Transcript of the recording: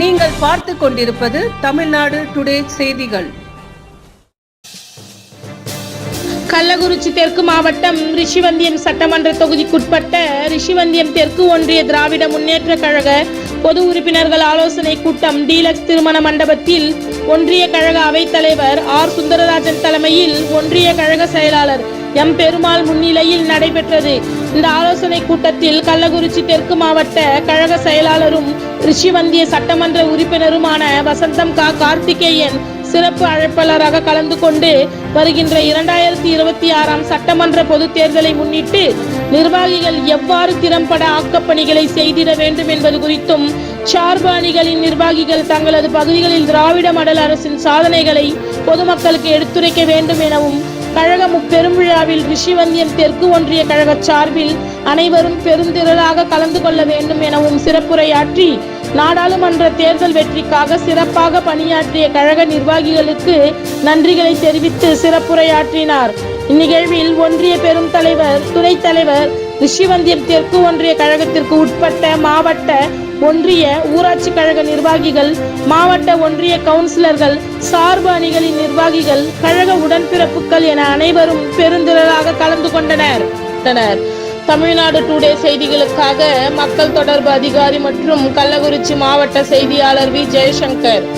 நீங்கள் பார்த்து கொண்டிருப்பது தமிழ்நாடு டுடே செய்திகள். கள்ளக்குறிச்சி தெற்கு மாவட்டம் ரிஷிவந்தியம் சட்டமன்ற தொகுதிக்குட்பட்ட ரிஷிவந்தியம் தெற்கு ஒன்றிய திராவிட முன்னேற்ற கழக பொது உறுப்பினர்கள் ஆலோசனை கூட்டம் டீலக்ஸ் திருமண மண்டபத்தில் ஒன்றிய கழக அவைத்தலைவர் ஆர். சுந்தரராஜன் தலைமையில் ஒன்றிய கழக செயலாளர் எம் பெருமாள் முன்னிலையில் நடைபெற்றது. இந்த ஆலோசனை கூட்டத்தில் கள்ளக்குறிச்சி தெற்கு மாவட்ட கழக செயலாளரும் ரிஷிவந்திய சட்டமன்ற உறுப்பினருமான வசந்தம் கா. கார்த்திகேயன் சிறப்பு அழைப்பாளராக கலந்து கொண்டு வருகின்ற இரண்டாயிரத்தி இருபத்தி ஆறாம் சட்டமன்ற பொதுத் தேர்தலை முன்னிட்டு நிர்வாகிகள் எவ்வாறு திறம்பட ஆக்கப்பணிகளை செய்திட வேண்டும் என்பது குறித்தும் சார்பு அணிகளின் நிர்வாகிகள் தங்களது பகுதிகளில் திராவிட மடல் அரசின் சாதனைகளை பொதுமக்களுக்கு எடுத்துரைக்க வேண்டும் எனவும் கழக முப்பெரும்விழாவில் ரிஷிவந்தியம் தெற்கு ஒன்றிய கழக சார்பில் அனைவரும் பெருந்திரளாக கலந்து கொள்ள வேண்டும் எனவும் சிறப்புரையாற்றி நாடாளுமன்ற தேர்தல் வெற்றிக்காக சிறப்பாக பணியாற்றிய கழக நிர்வாகிகளுக்கு நன்றிகளை தெரிவித்து சிறப்புரையாற்றினார். இந்நிகழ்வில் ஒன்றிய பெரும் தலைவர் துணைத் தலைவர் ரிஷிவந்தியம் தெற்கு ஒன்றிய கழகத்திற்கு உட்பட்ட மாவட்ட ஒன்றிய ஊராட்சி கழக நிர்வாகிகள் மாவட்ட ஒன்றிய கவுன்சிலர்கள் சார்பு அணிகளின் நிர்வாகிகள் கழக உடன்பிறப்புகள் என அனைவரும் பெருந்திரளாக கலந்து கொண்டனர். தமிழ்நாடு டுடே செய்திகளுக்காக மக்கள் தொடர்பு அதிகாரி மற்றும் கள்ளக்குறிச்சி மாவட்ட செய்தியாளர் வி. ஜெயசங்கர்.